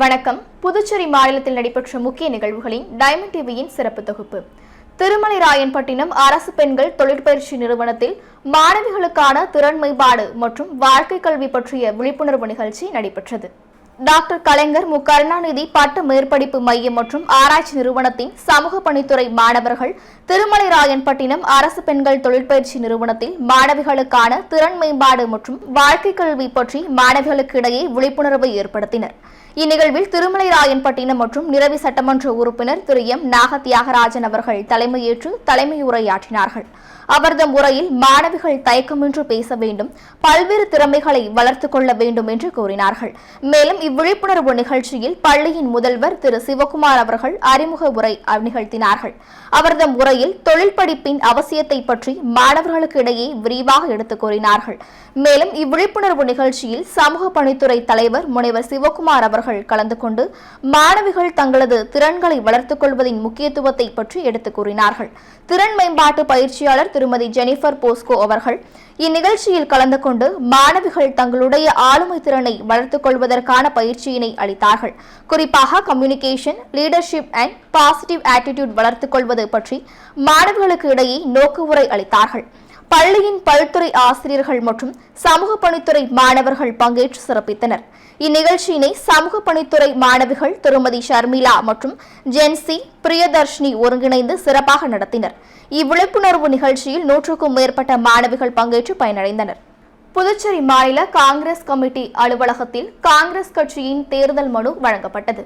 வணக்கம். புதுச்சேரி மாநிலத்தில் நடைபெற்ற முக்கிய நிகழ்வுகளின் டைமண்ட் டிவியின் சிறப்பு தொகுப்பு. திருமலை ராயன்பட்டினம் அரசு பெண்கள் தொழிற்பயிற்சி நிறுவனத்தில் மாணவிகளுக்கான திறன் மேம்பாடு மற்றும் வாழ்க்கை கல்வி பற்றிய விழிப்புணர்வு நிகழ்ச்சி நடைபெற்றது. டாக்டர் கலைஞர் மு. கருணாநிதி பட்ட மேற்படிப்பு மையம் மற்றும் ஆராய்ச்சி நிறுவனத்தின் சமூக பணித்துறை மாணவர்கள் திருமலை ராயன்பட்டினம் அரசு பெண்கள் தொழிற்பயிற்சி நிறுவனத்தில் மாணவிகளுக்கான திறன் மேம்பாடு மற்றும் வாழ்க்கை கல்வி பற்றி மாணவிகளுக்கு இடையே விழிப்புணர்வை ஏற்படுத்தினர். இந்நிகழ்வில் திருமலை ராயன்பட்டினம் மற்றும் நிரவி சட்டமன்ற உறுப்பினர் திரு எம். நாக தியாகராஜன் அவர்கள் தலைமையேற்று தலைமை உரையாற்றினார்கள் அவர்தம் உரையில் மாணவிகள் தயக்கமின்றி பேச வேண்டும் பல்வேறு திறமைகளை வளர்த்துக் கொள்ள வேண்டும் என்று கூறினார்கள். மேலும் இவ்விழிப்புணர்வு நிகழ்ச்சியில் பள்ளியின் முதல்வர் திரு. சிவகுமார் அவர்கள் அறிமுக உரை நிகழ்த்தினார்கள். அவர்தம் உரையில் தொழில் படிப்பின் அவசியத்தை பற்றி மாணவர்களுக்கு இடையே விரிவாக எடுத்துக் கூறினார்கள். மேலும் இவ்விழிப்புணர்வு நிகழ்ச்சியில் சமூக பணித்துறை தலைவர் முனைவர் சிவகுமார் அவர்கள் கலந்து கொண்டு மாணவிகள் தங்களது திறன்களை வளர்த்துக் கொள்வதின் முக்கியத்துவத்தை பற்றி எடுத்து கூறினார்கள். திறன் மேம்பாட்டு பயிற்சியாளர் திருமதி ஜெனிஃபர் போஸ்கோ அவர்கள் இந்நிகழ்ச்சியில் கலந்து கொண்டு மாணவிகள் தங்களுடைய ஆளுமை திறனை வளர்த்துக் கொள்வதற்கான பயிற்சியினை அளித்தார்கள். குறிப்பாக communication leadership and positive attitude வளர்த்துக் கொள்வது பற்றி மாணவர்களுக்கு இடையே நோக்கு உரை அளித்தார்கள். பள்ளியின் பல்துறை ஆசிரியர்கள் மற்றும் சமூக பணித்துறை மாணவர்கள் பங்கேற்று சிறப்பித்தனர். இந்நிகழ்ச்சியினை சமூக பணித்துறை மாணவிகள் திருமதி ஷர்மிளா மற்றும் ஜென்சி பிரியதர்ஷினி ஒருங்கிணைந்து சிறப்பாக நடத்தினர். இவ்விழிப்புணர்வு நிகழ்ச்சியில் நூற்றுக்கும் மேற்பட்ட மாணவிகள் பங்கேற்று பயனடைந்தனர். புதுச்சேரி மாநில காங்கிரஸ் கமிட்டி அலுவலகத்தில் காங்கிரஸ் கட்சியின் தேர்தல் மனு வழங்கப்பட்டது.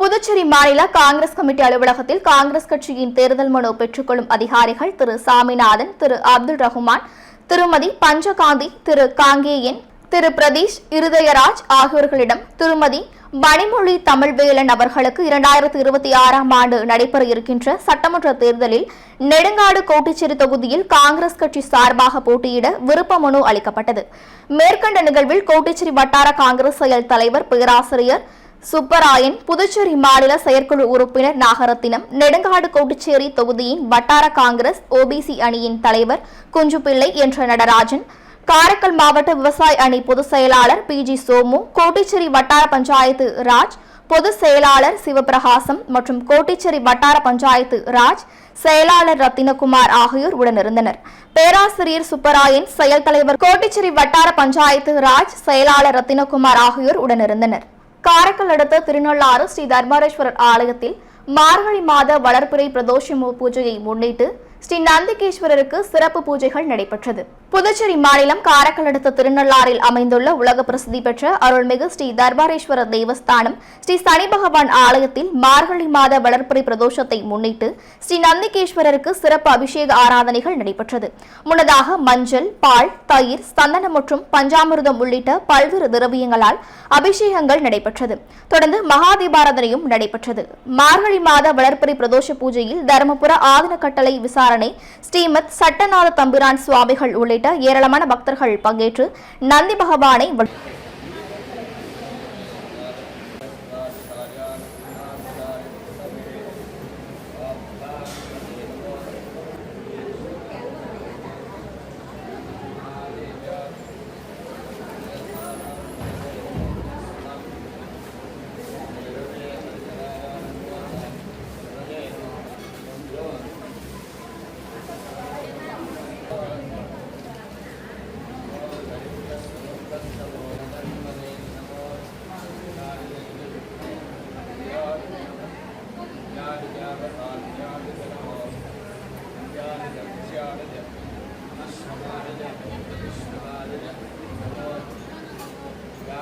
புதுச்சேரி மாநில காங்கிரஸ் கமிட்டி அலுவலகத்தில் காங்கிரஸ் கட்சியின் தேர்தல் மனு பெற்றுக்கொள்ளும் அதிகாரிகள் திரு சாமிநாதன் திரு அப்துல் ரஹ்மான் திருமதி பஞ்சகாந்தி திரு காங்கேயன் திரு பிரதீஷ் இருதயராஜ் ஆகியோர்களிடம் திருமதி மணிமொழி தமிழ்வேலன் அவர்களுக்கு இரண்டாயிரத்தி இருபத்தி ஆறாம் ஆண்டு நடைபெற இருக்கின்ற சட்டமன்ற தேர்தலில் நெடுங்காடு கோட்டிச்சேரி தொகுதியில் காங்கிரஸ் கட்சி சார்பாக போட்டியிட விருப்ப மனு அளிக்கப்பட்டது. மேற்கண்ட நிகழ்வில் கோட்டிச்சேரி வட்டார காங்கிரஸ் செயல் தலைவர் பேராசிரியர் சுப்பராயன் புதுச்சேரி மாநில செயற்குழு உறுப்பினர் நாகரத்தினம் நெடுங்காடு கோட்டுச்சேரி தொகுதியின் வட்டார காங்கிரஸ் ஓபிசி அணியின் தலைவர் குஞ்சுப்பிள்ளை என்ற நடராஜன் காரைக்கால் மாவட்ட விவசாய அணி பொதுச் செயலாளர் பி ஜி சோமு கோட்டிச்சேரி வட்டார பஞ்சாயத்து ராஜ் பொதுச் செயலாளர் சிவபிரகாசம் மற்றும் கோட்டிச்சேரி வட்டார பஞ்சாயத்து ராஜ் செயலாளர் ரத்தினகுமார் ஆகியோர் உடனிருந்தனர். பேராசிரியர் சுப்பராயன் செயல் தலைவர் கோட்டிச்சேரி வட்டார பஞ்சாயத்து ராஜ் செயலாளர் ரத்தினகுமார் ஆகியோர் உடனிருந்தனர். காரைக்கால் அடுத்த திருநள்ளாறு ஸ்ரீ தர்மாரேஸ்வரர் ஆலயத்தில் மார்கழி மாத வளர்பிறை பிரதோஷ பூஜையை முன்னிட்டு ஸ்ரீ நந்திகேஸ்வரருக்கு சிறப்பு பூஜைகள் நடைபெற்றது. புதுச்சேரி மாநிலம் காரைக்கால் அடுத்த திருநள்ளாறில் அமைந்துள்ள உலக பிரசித்தி பெற்ற அருள்மிகு ஸ்ரீ தர்பாரேஸ்வரர் தேவஸ்தானம் ஸ்ரீ சனி பகவான் ஆலயத்தில் மார்கழி மாத வளர்ப்பிறை பிரதோஷத்தை முன்னிட்டு ஸ்ரீ நந்திகேஸ்வரருக்கு சிறப்பு அபிஷேக ஆராதனைகள் நடைபெற்றது. முன்னதாக மஞ்சள் பால் தயிர் சந்தனம் மற்றும் பஞ்சாமிர்தம் உள்ளிட்ட பல்வேறு திரவியங்களால் அபிஷேகங்கள் நடைபெற்றது. தொடர்ந்து மகாதீபாராதனையும் நடைபெற்றது. மார்கழி மாத வளர்ப்பிறை பிரதோஷ பூஜையில் தருமபுர ஆதன கட்டளை விசாரணை ஸ்ரீமத் சட்டநாத தம்பிரான் சுவாமிகள் உள்ளிட்ட ஏராளமான பக்தர்கள் பங்கேற்று நந்தி பகவானை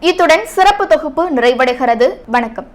இத்துடன் சிறப்பு தொகுப்பு நிறைவடைகிறது. வணக்கம்.